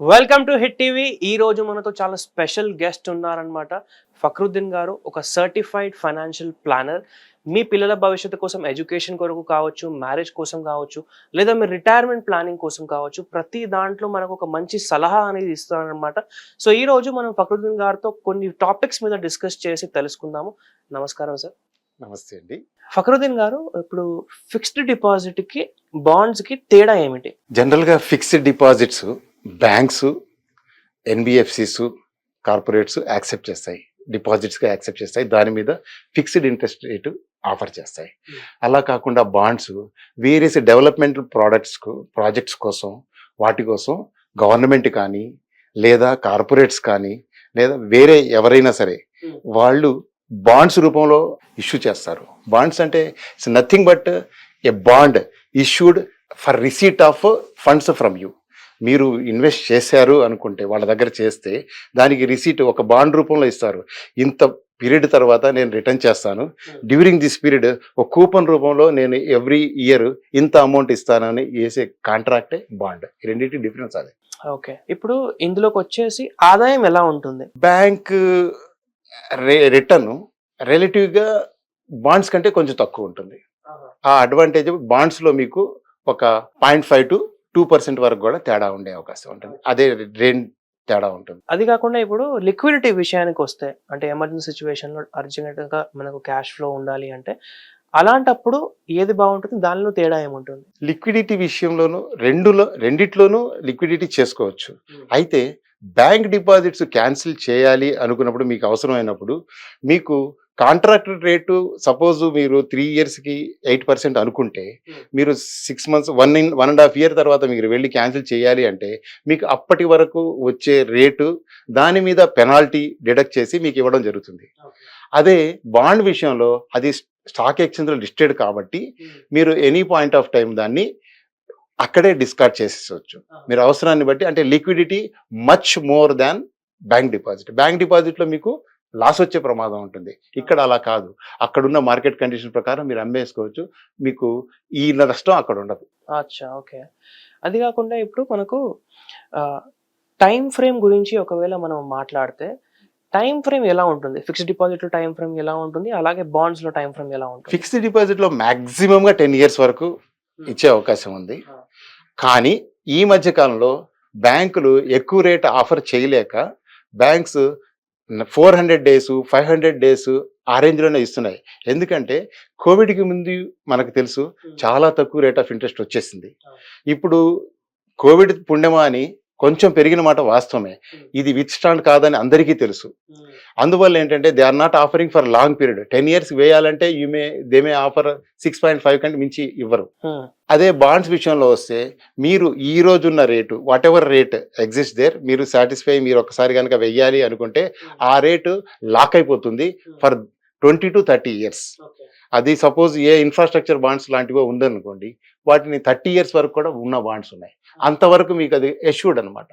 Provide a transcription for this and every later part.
Welcome to hit TV ఈ రోజు మనతో చాలా స్పెషల్ గెస్ట్ ఉన్నారనమాట ఫక్రుద్దీన్ గారు ఒక సర్టిఫైడ్ ఫైనాన్షియల్ ప్లానర్ మీ పిల్లల భవిష్యత్తు కోసం ఎడ్యుకేషన్ కొరకు కావచ్చు మ్యారేజ్ కోసం కావచ్చు లేదా మీ రిటైర్మెంట్ ప్లానింగ్ కోసం కావచ్చు ప్రతి దాంట్లో మనకు ఒక మంచి సలహా అనేది ఇస్తారనమాట సో ఈ రోజు మనం ఫక్రుద్దీన్ గారితో కొన్ని టాపిక్స్ మీద డిస్కస్ చేసి తెలుసుకుందాము. నమస్కారం సార్ నమస్తే అండి. ఫక్రుద్దీన్ గారు ఇప్పుడు ఫిక్స్డ్ డిపాజిట్కి బాండ్స్కి తేడా ఏమిటి? జనరల్గా fixed deposits banks NBFCs corporates accept చేస్తాయి. డిపాజిట్స్గా యాక్సెప్ట్ చేస్తాయి. దాని మీద ఫిక్స్డ్ ఇంట్రెస్ట్ రేటు ఆఫర్ చేస్తాయి. Hmm. అలా కాకుండా బాండ్స్ వేరియస్ డెవలప్మెంట్ ప్రోడక్ట్స్కు ప్రాజెక్ట్స్ కోసం వాటి కోసం గవర్నమెంట్ కానీ లేదా కార్పొరేట్స్ కానీ లేదా వేరే ఎవరైనా సరే Hmm. వాళ్ళు బాండ్స్ రూపంలో ఇష్యూ చేస్తారు. బాండ్స్ అంటే it's nothing but a bond issued for receipt of funds from you. మీరు ఇన్వెస్ట్ చేశారు అనుకుంటే వాళ్ళ దగ్గర చేస్తే దానికి రిసీట్ ఒక బాండ్ రూపంలో ఇస్తారు. ఇంత పీరియడ్ తర్వాత నేను రిటర్న్ చేస్తాను. డ్యూరింగ్ దిస్ పీరియడ్ ఒక కూపన్ రూపంలో నేను ఎవ్రీ ఇయర్ ఇంత అమౌంట్ ఇస్తానని వేసే కాంట్రాక్టే బాండ్ రెండింటి డిఫరెన్స్ అది. ఓకే. ఇప్పుడు ఇందులోకి వచ్చేసి ఆదాయం ఎలా ఉంటుంది? బ్యాంక్ రిటర్న్ రిలేటివ్గా బాండ్స్ కంటే కొంచెం తక్కువ ఉంటుంది. ఆ అడ్వాంటేజ్ బాండ్స్లో మీకు ఒక point five to two percent వరకు కూడా తేడా ఉండే అవకాశం ఉంటుంది. అదే రేంజ్ తేడా ఉంటుంది. అది కాకుండా ఇప్పుడు లిక్విడిటీ విషయానికి వస్తే అంటే ఎమర్జెన్సీ సిచ్యువేషన్లో అర్జెంట్గా మనకు క్యాష్ ఫ్లో ఉండాలి అంటే అలాంటప్పుడు ఏది బాగుంటుంది? దానిలో తేడా ఏముంటుంది? లిక్విడిటీ విషయంలోనూ రెండులో రెండిట్లోనూ లిక్విడిటీ చేసుకోవచ్చు. అయితే బ్యాంక్ డిపాజిట్స్ క్యాన్సిల్ చేయాలి అనుకున్నప్పుడు మీకు అవసరమైనప్పుడు మీకు కాంట్రాక్ట్ రేటు సపోజ్ మీరు త్రీ ఇయర్స్కి ఎయిట్ పర్సెంట్ అనుకుంటే Hmm. మీరు six months one in one and half year తర్వాత మీరు వెళ్ళి క్యాన్సిల్ చేయాలి అంటే మీకు అప్పటి వరకు వచ్చే రేటు దాని మీద పెనాల్టీ డిడక్ట్ చేసి మీకు ఇవ్వడం జరుగుతుంది. అదే బాండ్ విషయంలో అది స్టాక్ ఎక్స్చేంజ్లో లిస్టెడ్ కాబట్టి మీరు ఎనీ పాయింట్ ఆఫ్ టైం దాన్ని అక్కడే డిస్కార్డ్ చేసేసవచ్చు మీరు అవసరాన్ని బట్టి అంటే liquidity much more than bank deposit. Bank డిపాజిట్లో మీకు లాస్ వచ్చే ప్రమాదం ఉంటుంది. ఇక్కడ అలా కాదు. అక్కడున్న మార్కెట్ కండిషన్ ప్రకారం మీరు అమ్మేసుకోవచ్చు. మీకు ఈ నష్టం అక్కడ ఉండదు. అచ్చా ఓకే. అది కాకుండా ఇప్పుడు మనకు టైం ఫ్రేమ్ గురించి ఒకవేళ మనం మాట్లాడితే టైం ఫ్రేమ్ ఎలా ఉంటుంది? ఫిక్స్డ్ డిపాజిట్లో టైం ఫ్రేమ్ ఎలా ఉంటుంది? అలాగే బాండ్స్లో టైం ఫ్రేమ్ ఎలా ఉంటుంది? ఫిక్స్డ్ డిపాజిట్లో మ్యాక్సిమంగా టెన్ ఇయర్స్ వరకు ఇచ్చే అవకాశం ఉంది. కానీ ఈ మధ్య కాలంలో బ్యాంకులు ఎక్కువ రేట్ ఆఫర్ చేయలేక banks four hundred days five hundred days ఆ రేంజ్లోనే ఇస్తున్నాయి. ఎందుకంటే కోవిడ్కి ముందు మనకు తెలుసు చాలా తక్కువ రేట్ ఆఫ్ ఇంట్రెస్ట్ వచ్చేసింది. ఇప్పుడు కోవిడ్ పుణ్యమా అని కొంచెం పెరిగిన మాట వాస్తవమే. ఇది విత్ స్టాండ్ కాదని అందరికీ తెలుసు. అందువల్ల ఏంటంటే they are not offering for long period. Ten years వేయాలంటే you may they may offer six point five కంటే మించి ఇవ్వరు. అదే బాండ్స్ విషయంలో వస్తే మీరు ఈ రోజున్న rate whatever rate exist there మీరు సాటిస్ఫై మీరు ఒకసారి కనుక వెయ్యాలి అనుకుంటే ఆ రేటు లాక్ అయిపోతుంది for twenty to thirty years అది సపోజ్ ఏ ఇన్ఫ్రాస్ట్రక్చర్ బాండ్స్ లాంటివో ఉందనుకోండి వాటిని థర్టీ ఇయర్స్ వరకు కూడా ఉన్న బాండ్స్ ఉన్నాయి. అంతవరకు మీకు అది ఎష్యూర్డ్ అనమాట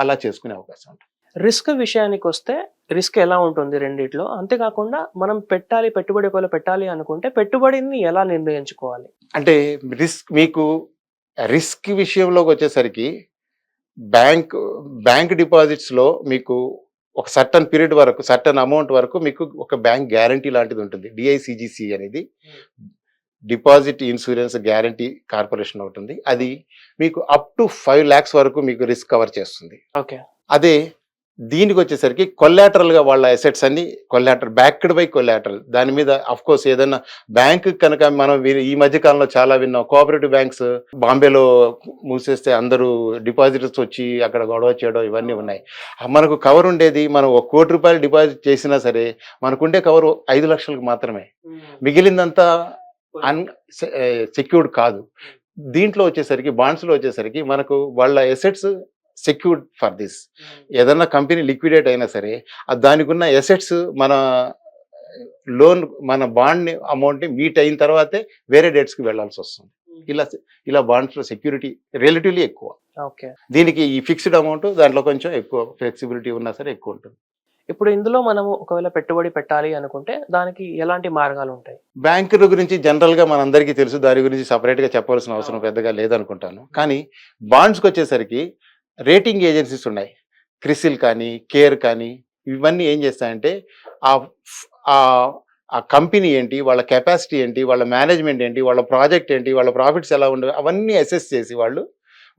అలా చేసుకునే అవకాశం ఉంటుంది. రిస్క్ విషయానికి వస్తే రిస్క్ ఎలా ఉంటుంది రెండిట్లో? అంతేకాకుండా మనం పెట్టాలి పెట్టుబడి ఒకవేళ పెట్టాలి అనుకుంటే పెట్టుబడిని ఎలా నిర్ణయించుకోవాలి? అంటే రిస్క్ మీకు రిస్క్ విషయంలోకి వచ్చేసరికి బ్యాంక్ బ్యాంక్ డిపాజిట్స్లో మీకు ఒక సర్టన్ పీరియడ్ వరకు సర్టన్ అమౌంట్ వరకు మీకు ఒక బ్యాంక్ గ్యారంటీ లాంటిది ఉంటుంది. డిఐసిజిసి అనేది డిపాజిట్ ఇన్సూరెన్స్ గ్యారంటీ కార్పొరేషన్ ఒకటి ఉంది. అది మీకు అప్ టు ఫైవ్ ల్యాక్స్ వరకు మీకు రిస్క్ కవర్ చేస్తుంది. ఓకే అదే దీనికి వచ్చేసరికి కొల్లాటరల్గా వాళ్ళ అసెట్స్ అన్ని కొల్లాటరల్ బ్యాక్డ్ బై కొల్లాటరల్ దాని మీద అఫ్ కోర్స్ ఏదైనా బ్యాంక్ కనుక మనం ఈ మధ్య కాలంలో చాలా విన్నాం. కోఆపరేటివ్ బ్యాంక్స్ బాంబేలో మూసేస్తే అందరూ డిపాజిటర్స్ వచ్చి అక్కడ గొడవ చేయడం ఇవన్నీ ఉన్నాయి. మనకు కవర్ ఉండేది మనం ఒక కోటి రూపాయలు డిపాజిట్ చేసినా సరే మనకుండే కవర్ ఐదు లక్షలకు మాత్రమే. మిగిలిందంతా అన్ సెక్యూర్డ్ కాదు. దీంట్లో వచ్చేసరికి బాండ్స్లో వచ్చేసరికి మనకు వాళ్ళ ఎసెట్స్ సెక్యూర్డ్ ఫర్ దిస్ ఏదన్నా కంపెనీ లిక్విడేట్ అయినా సరే దానికి ఉన్న ఎసెట్స్ మన లోన్ మన బాండ్ అమౌంట్ని మీట్ అయిన తర్వాతే వేరే డేట్స్కి వెళ్ళాల్సి వస్తుంది. ఇలా ఇలా బాండ్స్లో సెక్యూరిటీ రిలేటివ్లీ ఎక్కువ. దీనికి ఈ ఫిక్స్డ్ అమౌంట్ దాంట్లో కొంచెం ఎక్కువ ఫ్లెక్సిబిలిటీ ఉన్నా సరే ఎక్కువ ఉంటుంది. ఇప్పుడు ఇందులో మనము ఒకవేళ పెట్టుబడి పెట్టాలి అనుకుంటే దానికి ఎలాంటి మార్గాలు ఉంటాయి? బ్యాంకుల గురించి జనరల్గా మనందరికీ తెలుసు దాని గురించి సపరేట్గా చెప్పాల్సిన అవసరం పెద్దగా లేదనుకుంటాను. కానీ బాండ్స్కి వచ్చేసరికి రేటింగ్ ఏజెన్సీస్ ఉన్నాయి. క్రిసిల్ కానీ కేర్ కానీ ఇవన్నీ ఏం చేస్తాయంటే ఆ ఆ- కంపెనీ ఏంటి వాళ్ళ కెపాసిటీ ఏంటి వాళ్ళ మేనేజ్మెంట్ ఏంటి వాళ్ళ ప్రాజెక్ట్ ఏంటి వాళ్ళ ప్రాఫిట్స్ ఎలా ఉండవు అవన్నీ అసెస్ చేసి వాళ్ళు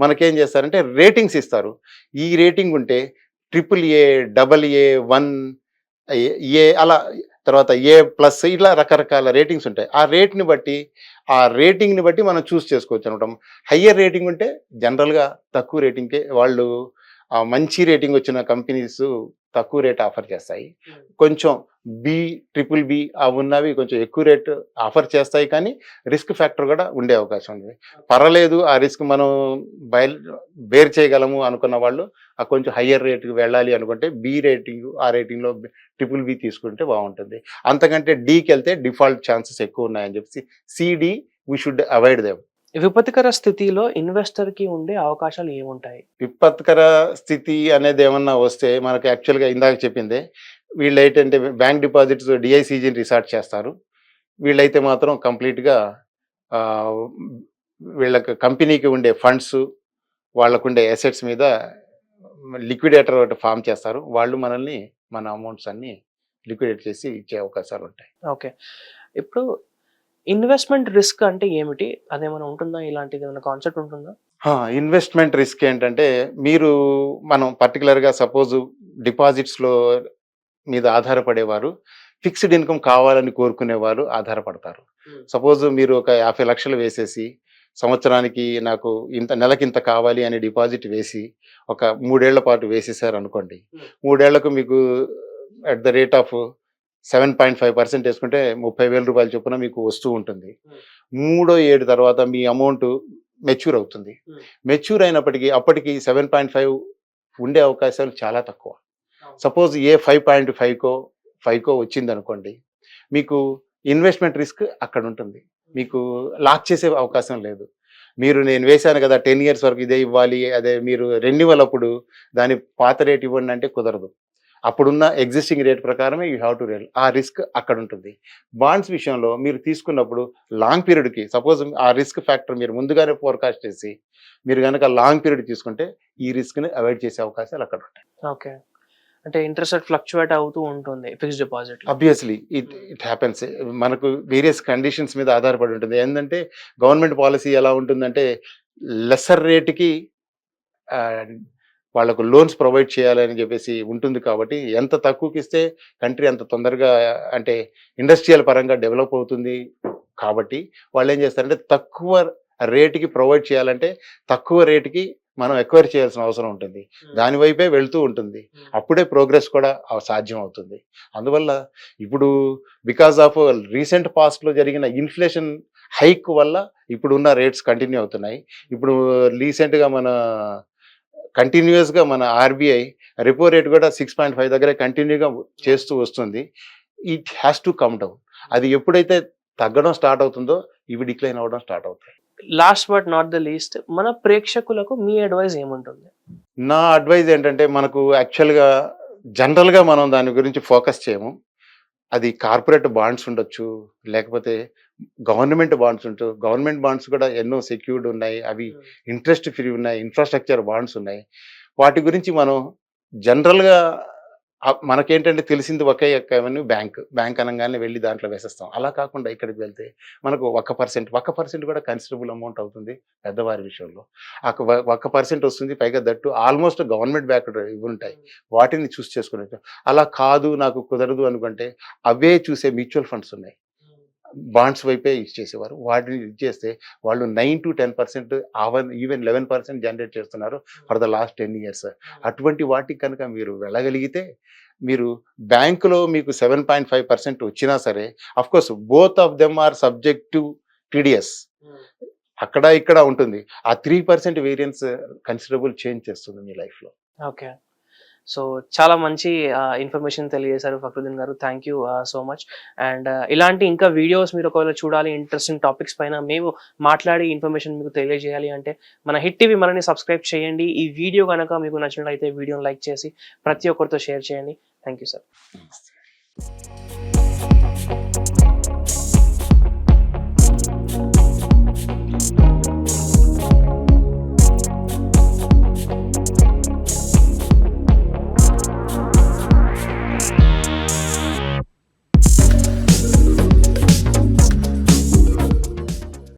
మనకేం చేస్తారంటే రేటింగ్స్ ఇస్తారు. ఈ రేటింగ్ ఉంటే triple A double A one A అలా తర్వాత ఏ ప్లస్ ఇలా రకరకాల రేటింగ్స్ ఉంటాయి. ఆ రేట్ని బట్టి ఆ రేటింగ్ని బట్టి మనం చూస్ చేసుకోవచ్చు అనమాట. హయ్యర్ రేటింగ్ ఉంటే జనరల్గా తక్కువ రేటింగ్కే వాళ్ళు మంచి రేటింగ్ వచ్చిన కంపెనీస్ తక్కువ రేట్ ఆఫర్ చేస్తాయి. కొంచెం బి ట్రిపుల్ బి ఉన్నవి కొంచెం ఎక్కువ రేట్ ఆఫర్ చేస్తాయి కానీ రిస్క్ ఫ్యాక్టర్ కూడా ఉండే అవకాశం ఉంది. పర్వాలేదు ఆ రిస్క్ మనం బయలు బేర్ చేయగలము అనుకున్న వాళ్ళు ఆ కొంచెం హయ్యర్ రేట్కి వెళ్ళాలి అనుకుంటే బి రేటింగ్ ఆ రేటింగ్లో ట్రిపుల్ బి తీసుకుంటే బాగుంటుంది. అంతకంటే డీకి వెళ్తే డిఫాల్ట్ ఛాన్సెస్ ఎక్కువ ఉన్నాయని చెప్పి సిడి వీ షుడ్ అవాయిడ్ దేమ్ విపత్కర స్థితిలో ఇన్వెస్టర్కి ఉండే అవకాశాలు ఏముంటాయి? విపత్కర స్థితి అనేది ఏమన్నా వస్తే మనకు యాక్చువల్గా ఇందాక చెప్పిందే వీళ్ళు ఏంటంటే బ్యాంక్ డిపాజిట్స్ డిఐసిజిని రిసార్ట్ చేస్తారు. వీళ్ళైతే మాత్రం కంప్లీట్గా వీళ్ళకి కంపెనీకి ఉండే ఫండ్స్ వాళ్ళకు ఉండే అసెట్స్ మీద లిక్విడేటర్ ఒకటి ఫామ్ చేస్తారు. వాళ్ళు మనల్ని మన అమౌంట్స్ అన్ని లిక్విడేట్ చేసి ఇచ్చే అవకాశాలు ఉంటాయి ఓకే. ఇప్పుడు ఇన్వెస్ట్మెంట్ రిస్క్ అంటే ఏమిటి అదేమైనా ఉంటుందా ఇలాంటిది ఏమైనా కాన్సెప్ట్ ఉంటుందా ఇన్వెస్ట్మెంట్ రిస్క్ ఏంటంటే మీరు మనం పర్టికులర్గా సపోజ్ డిపాజిట్స్లో మీద ఆధారపడేవారు ఫిక్స్డ్ ఇన్కమ్ కావాలని కోరుకునేవారు ఆధారపడతారు Hmm. సపోజ్ మీరు ఒక యాభై లక్షలు వేసేసి సంవత్సరానికి నాకు ఇంత నెలకి ఇంత కావాలి అని డిపాజిట్ వేసి ఒక మూడేళ్ళ పాటు వేసేసారు అనుకోండి Hmm. మూడేళ్ళకు మీకు at the rate of seven point five percent వేసుకుంటే ముప్పై వేల రూపాయల చొప్పున మీకు వస్తూ ఉంటుంది. మూడో ఏడు తర్వాత మీ అమౌంట్ మెచ్యూర్ అవుతుంది. మెచ్యూర్ అయినప్పటికీ అప్పటికి సెవెన్ పాయింట్ ఫైవ్ ఉండే అవకాశాలు చాలా తక్కువ. సపోజ్ ఏ ఫైవ్ పాయింట్ ఫైవ్కో ఫైవ్కో వచ్చింది అనుకోండి మీకు ఇన్వెస్ట్మెంట్ రిస్క్ అక్కడ ఉంటుంది. మీకు లాక్ చేసే అవకాశం లేదు. మీరు నేను వేశాను కదా టెన్ ఇయర్స్ వరకు ఇదే ఇవ్వాలి అదే మీరు రెన్యువల్ అప్పుడు దాని పాత రేట్ ఇవ్వండి అంటే కుదరదు. అప్పుడున్న ఎగ్జిస్టింగ్ రేట్ ప్రకారమే యూ హ్యావ్ టు రేల్ ఆ రిస్క్ అక్కడ ఉంటుంది బాండ్స్ విషయంలో మీరు తీసుకున్నప్పుడు లాంగ్ పీరియడ్కి సపోజ్ ఆ రిస్క్ ఫ్యాక్టర్ మీరు ముందుగానే ఫోర్కాస్ట్ చేసి మీరు కనుక లాంగ్ పీరియడ్ తీసుకుంటే ఈ రిస్క్ని అవాయిడ్ చేసే అవకాశాలు అక్కడ ఉంటాయి ఓకే అంటే ఇంట్రెస్ట్ రేట్ ఫ్లక్చువేట్ అవుతూ ఉంటుంది fixed deposit obviously it it happens మనకు వేరియస్ కండిషన్స్ మీద ఆధారపడి ఉంటుంది. ఏంటంటే గవర్నమెంట్ పాలసీ ఎలా ఉంటుందంటే లెసర్ రేటుకి వాళ్ళకు లోన్స్ ప్రొవైడ్ చేయాలని చెప్పేసి ఉంటుంది కాబట్టి ఎంత తక్కువకి ఇస్తే కంట్రీ అంత తొందరగా అంటే ఇండస్ట్రియల్ పరంగా డెవలప్ అవుతుంది. కాబట్టి వాళ్ళు ఏం చేస్తారంటే తక్కువ రేటుకి ప్రొవైడ్ చేయాలంటే తక్కువ రేటుకి మనం ఎక్వైర్ చేయాల్సిన అవసరం ఉంటుంది. దాని వైపే వెళ్తూ ఉంటుంది. అప్పుడే ప్రోగ్రెస్ కూడా సాధ్యం అవుతుంది అందువల్ల ఇప్పుడు బికాస్ ఆఫ్ రీసెంట్ పాస్ట్లో జరిగిన ఇన్ఫ్లేషన్ హైక్ వల్ల ఇప్పుడున్న రేట్స్ కంటిన్యూ అవుతున్నాయి. ఇప్పుడు రీసెంట్గా మన కంటిన్యూస్గా మన ఆర్బీఐ రెపో రేట్ కూడా సిక్స్ పాయింట్ ఫైవ్ దగ్గర కంటిన్యూగా చేస్తూ వస్తుంది. It has to come down అది ఎప్పుడైతే తగ్గడం స్టార్ట్ అవుతుందో ఇవి డిక్లైన్ అవ్వడం స్టార్ట్ అవుతాయి. Last but not the least మన ప్రేక్షకులకు మీ అడ్వైస్ ఏముంటుంది? నా అడ్వైజ్ ఏంటంటే మనకు యాక్చువల్గా జనరల్గా మనం దాని గురించి ఫోకస్ చేయము. అది కార్పొరేట్ బాండ్స్ ఉండొచ్చు లేకపోతే గవర్నమెంట్ బాండ్స్ ఉంటూ గవర్నమెంట్ బాండ్స్ కూడా ఎన్నో సెక్యూర్డ్ ఉన్నాయి అవి ఇంట్రెస్ట్ ఫ్రీ ఉన్నాయి ఇన్ఫ్రాస్ట్రక్చర్ బాండ్స్ ఉన్నాయి. వాటి గురించి మనం జనరల్గా మనకేంటంటే తెలిసింది ఒకే ఎక్కవని బ్యాంక్. బ్యాంక్ అనగానే వెళ్ళి దాంట్లో వేసేస్తాం. అలా కాకుండా ఇక్కడికి వెళ్తే మనకు ఒక పర్సెంట్ ఒక పర్సెంట్ కూడా కన్సిడరబుల్ అమౌంట్ అవుతుంది పెద్దవారి విషయంలో. ఆ ఒక- ఒక పర్సెంట్ వస్తుంది పైగా దట్టు ఆల్మోస్ట్ గవర్నమెంట్ బ్యాక్ ఇవి ఉంటాయి. వాటిని చూస్ చేసుకునే అలా కాదు నాకు కుదరదు అనుకుంటే అవే చూసే మ్యూచువల్ ఫండ్స్ ఉన్నాయి. బాండ్స్ వైపే ఇచ్చేసేవారు వాటిని ఇచ్చేస్తే వాళ్ళు నైన్ టు టెన్ పర్సెంట్ అవన్ ఈవెన్ లెవెన్ పర్సెంట్ జనరేట్ చేస్తున్నారు for the last ten years. అటువంటి వాటికి కనుక మీరు వెళ్ళగలిగితే మీరు బ్యాంకులో మీకు సెవెన్ పాయింట్ ఫైవ్ పర్సెంట్ వచ్చినా సరే of course both of them are subject to TDS అక్కడ ఇక్కడ ఉంటుంది. ఆ three percent variance considerable change చేస్తుంది మీ లైఫ్లో. ఓకే. సో చాలా మంచి ఇన్ఫర్మేషన్ తెలియజేశారు Fakhruddin garu. Thank you so much and ఇలాంటి ఇంకా వీడియోస్ మీరు ఒకవేళ చూడాలి ఇంట్రెస్టింగ్ టాపిక్స్ పైన మేము మాట్లాడి ఇన్ఫర్మేషన్ మీకు తెలియజేయాలి అంటే మన హిట్ టీవీ మనని సబ్స్క్రైబ్ చేయండి. ఈ వీడియో కనుక మీకు నచ్చినట్లయితే వీడియోని లైక్ చేసి ప్రతి ఒక్కరితో షేర్ చేయండి. Thank you sir